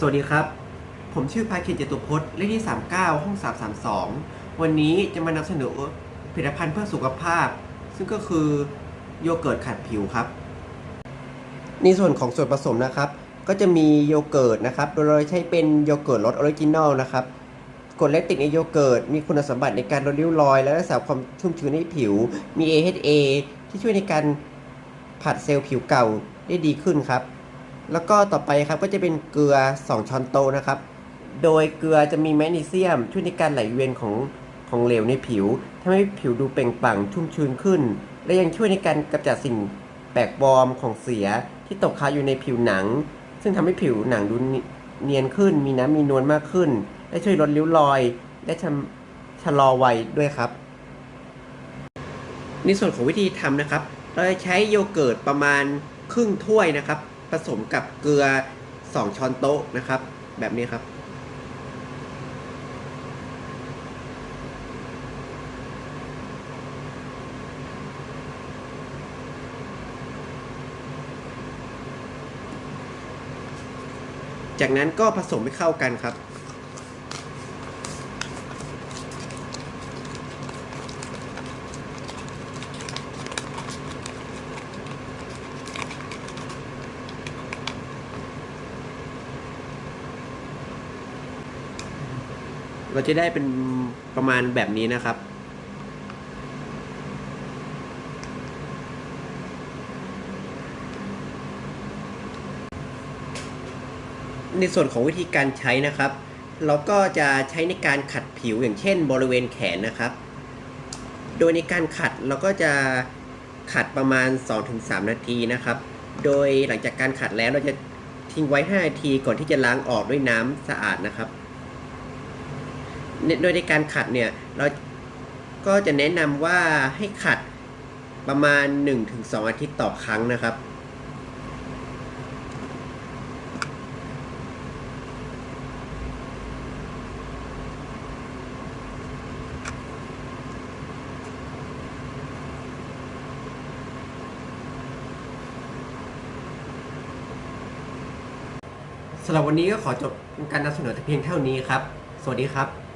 สวัสดีครับ ผมชื่อภาคินจตุพจน์เลขที่ 39 ห้อง 332 วันนี้จะมานำเสนอผลิตภัณฑ์เพื่อสุขภาพ ซึ่งก็คือโยเกิร์ตขัดผิวครับ ในส่วนของส่วนผสมนะครับ ก็จะมีโยเกิร์ตนะครับ โดยเราใช้เป็นโยเกิร์ตรสออริจินอลนะครับกรดแลคติกในโยเกิร์ตมีคุณสมบัติในการลดริ้วรอย และรักษาความชุ่มชื้นให้ผิว มี AHA ที่ช่วยในการผัดเซลล์ผิวเก่าได้ดีขึ้นครับ แล้วก็ต่อไปครับก็จะเป็นเกลือ 2 ช้อนโต๊ะนะครับ โดยเกลือจะมีแมกนีเซียม ช่วยในการไหลเวียนของของเหลวในผิวทำให้ผิวดูเปล่งปลั่งชุ่มชื้นขึ้น และยังช่วยในการกำจัดสิ่งแปลกปลอมของเสียที่ตกค้างอยู่ในผิวหนัง ซึ่งทำให้ผิวหนังดูเนียนขึ้น มีน้ำมีนวลมากขึ้น และช่วยลดริ้วรอย และชชะลอวัยด้วยครับ ในส่วนของวิธีทำนะครับ เราจะใช้โยเกิร์ตประมาณครึ่งถ้วยนะครับ ผสมกับเกลือ 2 ช้อนโต๊ะนะครับ แบบนี้ครับ จากนั้นก็ผสมให้เข้ากันครับ เราจะได้เป็นประมาณแบบนี้นะครับ ในส่วนของวิธีการใช้นะครับ เราก็จะใช้ในการขัดผิวอย่างเช่น บริเวณแขนนะครับ โดยในการขัดเราก็จะขัดประมาณ 2-3 นาทีนะครับ โดยหลังจากการขัดแล้วเราจะทิ้งไว้ 5 นาทีก่อนที่จะล้างออกด้วยน้ำสะอาดนะครับ โดยในการขัดเนี่ยเราก็จะแนะนำว่าให้ขัดประมาณ 1-2 อาทิตย์ต่อครั้งนะครับ สำหรับวันนี้ก็ขอจบการนำเสนอแต่เพียงเท่านี้ครับ สวัสดีครับ